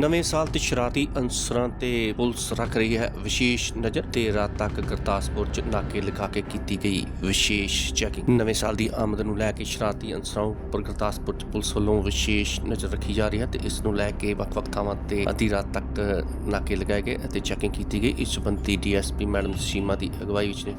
ਨਵੇਂ ਸਾਲ ਤੇ ਸ਼ਰਾਰਤੀ ਅਨਸਰਾਂ ਤੇ ਪੁਲਿਸ ਰੱਖ ਰਹੀ ਹੈ ਵਿਸ਼ੇਸ਼ ਨਜ਼ਰ ਤੇ ਰਾਤ ਤੱਕ ਗੁਰਦਾਸਪੁਰ ਚ ਨਾਕੇ ਲਗਾ ਕੇ ਕੀਤੀ ਗਈ ਵਿਸ਼ੇਸ਼ ਚੈਕਿੰਗ ਨਵੇਂ ਸਾਲ ਦੀ ਆਮਦ ਨੂੰ ਲੈ ਕੇ ਸ਼ਰਾਰਤੀ ਅਨਸਰਾਂ ਉੱਪਰ ਗੁਰਦਾਸਪੁਰ ਚ ਪੁਲਿਸ ਵੱਲੋਂ ਵਿਸ਼ੇਸ਼ ਨਜ਼ਰ ਰੱਖੀ ਜਾ ਰਹੀ ਹੈ ਤੇ ਇਸ ਨੂੰ ਲੈ ਕੇ ਵੱਖ-ਵੱਖ ਥਾਵਾਂ ਤੇ ਅੱਧੀ ਰਾਤ ਤੱਕ ਨਾਕੇ ਲਗਾਏ ਗਏ ਅਤੇ ਚੈਕਿੰਗ ਕੀਤੀ ਗਈ। ਇਸ ਸੰਬੰਧੀ ਡੀਐਸਪੀ ਮੈਡਮ ਸੀਮਾ ਦੀ ਅਗਵਾਈ ਵਿੱਚ ਨੇ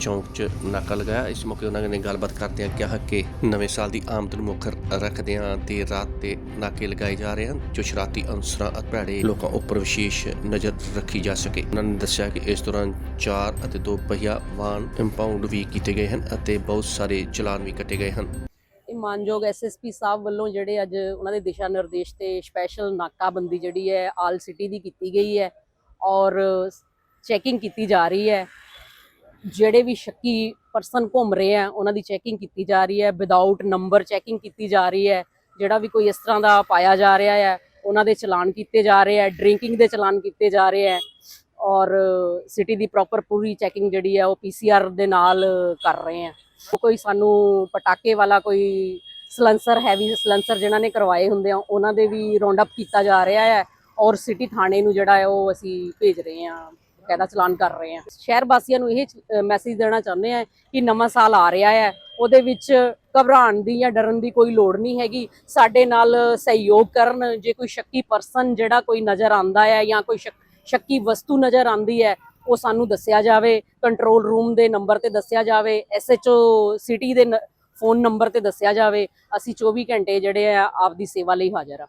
ਚੌਂਕ 'ਚ ਨਾਕਾ ਲਗਾਇਆ। ਇਸ ਮੌਕੇ ਉਹਨਾਂ ਨੇ ਗੱਲਬਾਤ ਕਰਦਿਆਂ ਕਿਹਾ ਕਿ ਨਵੇਂ ਸਾਲ ਦੀ ਆਮਦ ਨੂੰ ਰੱਖਦਿਆਂ ਤੇ ਰਾਤ ਤੇ ਨਾਕੇ ਲਗਾਏ ਜਾ ਰਹੇ ਹਨ, ਜੋ ਸ਼ਰਾਤੀ ਅਨਸਰਾਂ ਅਤੇ ਭੈੜੇ ਲੋਕਾਂ ਉੱਪਰ ਵਿਸ਼ੇਸ਼ ਨਜ਼ਰ ਰੱਖੀ ਜਾ ਸਕੇ। ਉਹਨਾਂ ਨੇ ਦੱਸਿਆ ਕਿ ਇਸ ਦੌਰਾਨ ਚਾਰ ਅਤੇ ਦੋ ਪਹੀਆ ਵਾਹਨ ਇੰਪਾਊਂਡ ਵੀ ਕੀਤੇ ਗਏ ਹਨ ਅਤੇ ਬਹੁਤ ਸਾਰੇ ਚਲਾਨ ਵੀ ਕੱਟੇ ਗਏ ਹਨ। ਮਾਨਯੋਗ ਐਸਐਸਪੀ ਸਾਹਿਬ ਵੱਲੋਂ ਜਿਹੜੇ ਅੱਜ ਉਹਨਾਂ ਦੇ ਦਿਸ਼ਾ ਨਿਰਦੇਸ਼ ਤੇ ਸਪੈਸ਼ਲ ਨਾਕਾਬੰਦੀ ਜਿਹੜੀ ਹੈ, ਆਲ ਸਿਟੀ ਦੀ ਕੀਤੀ ਗਈ ਹੈ ਔਰ ਚੈਕਿੰਗ ਕੀਤੀ ਜਾ ਰਹੀ ਹੈ। ਜਿਹੜੇ ਵੀ ਸ਼ੱਕੀ ਪਰਸਨ ਘੁੰਮ ਰਹੇ ਆ ਉਹਨਾਂ ਦੀ ਚੈਕਿੰਗ ਕੀਤੀ ਜਾ ਰਹੀ ਹੈ। ਵਿਦਆਊਟ ਨੰਬਰ ਚੈਕਿੰਗ ਕੀਤੀ ਜਾ ਰਹੀ ਹੈ। ਜਿਹੜਾ ਵੀ ਕੋਈ ਇਸ ਤਰ੍ਹਾਂ ਦਾ ਪਾਇਆ ਜਾ ਰਿਹਾ ਹੈ, ਉਹਨਾਂ ਦੇ ਚਲਾਨ ਕੀਤੇ ਜਾ ਰਹੇ ਆ ਡਰਿੰਕਿੰਗ ਦੇ ਚਲਾਨ ਕੀਤੇ ਜਾ ਰਹੇ ਆ ਔਰ ਸਿਟੀ ਦੀ ਪ੍ਰੋਪਰ ਪੂਰੀ ਚੈਕਿੰਗ ਜਿਹੜੀ ਹੈ, ਉਹ ਪੀਸੀਆਰ ਦੇ ਨਾਲ ਕਰ ਰਹੇ ਆ ਕੋਈ ਸਾਨੂੰ ਪਟਾਕੇ ਵਾਲਾ ਕੋਈ ਸਲੈਂਸਰ ਹੈਵੀ ਸਲੈਂਸਰ ਜਿਨ੍ਹਾਂ ਨੇ ਕਰਵਾਏ ਹੁੰਦੇ ਆ, ਉਹਨਾਂ ਦੇ ਵੀ ਰਾਉਂਡ ਅਪ ਕੀਤਾ ਜਾ ਰਿਹਾ ਹੈ ਔਰ ਸਿਟੀ ਥਾਣੇ ਨੂੰ ਜਿਹੜਾ ਹੈ ਉਹ ਅਸੀਂ ਭੇਜ ਰਹੇ ਹਾਂ ਕਾਇਦਾ ਚਲਾਨ ਕਰ ਰਹੇ ਹਾਂ। ਸ਼ਹਿਰ ਵਾਸੀਆਂ ਨੂੰ ਇਹ ਮੈਸੇਜ ਦੇਣਾ ਚਾਹੁੰਦੇ ਆ ਕਿ ਨਵਾਂ ਸਾਲ ਆ ਰਿਹਾ ਹੈ, ਉਹਦੇ ਵਿੱਚ ਘਬਰਾਉਣ ਦੀ ਜਾਂ ਡਰਨ ਦੀ ਕੋਈ ਲੋੜ ਨਹੀਂ ਹੈਗੀ। ਸਾਡੇ ਨਾਲ ਸਹਿਯੋਗ ਕਰਨ, ਜੇ ਕੋਈ ਸ਼ੱਕੀ ਪਰਸਨ ਜਿਹੜਾ ਕੋਈ ਨਜ਼ਰ ਆਂਦਾ ਹੈ ਜਾਂ ਕੋਈ ਸ਼ੱਕ- ਸ਼ੱਕੀ ਵਸਤੂ ਨਜ਼ਰ ਆਂਦੀ ਹੈ ਉਹ ਸਾਨੂੰ ਦੱਸਿਆ ਜਾਵੇ ਕੰਟਰੋਲ ਰੂਮ ਦੇ ਨੰਬਰ ਤੇ ਦੱਸਿਆ ਜਾਵੇ ਐਸਐਚਓ ਸਿਟੀ ਦੇ ਫੋਨ ਨੰਬਰ ਤੇ ਦੱਸਿਆ ਜਾਵੇ, ਅਸੀਂ 24 ਘੰਟੇ ਜਿਹੜੇ ਆ ਆਪਦੀ ਸੇਵਾ ਲਈ ਹਾਜ਼ਰ ਆ।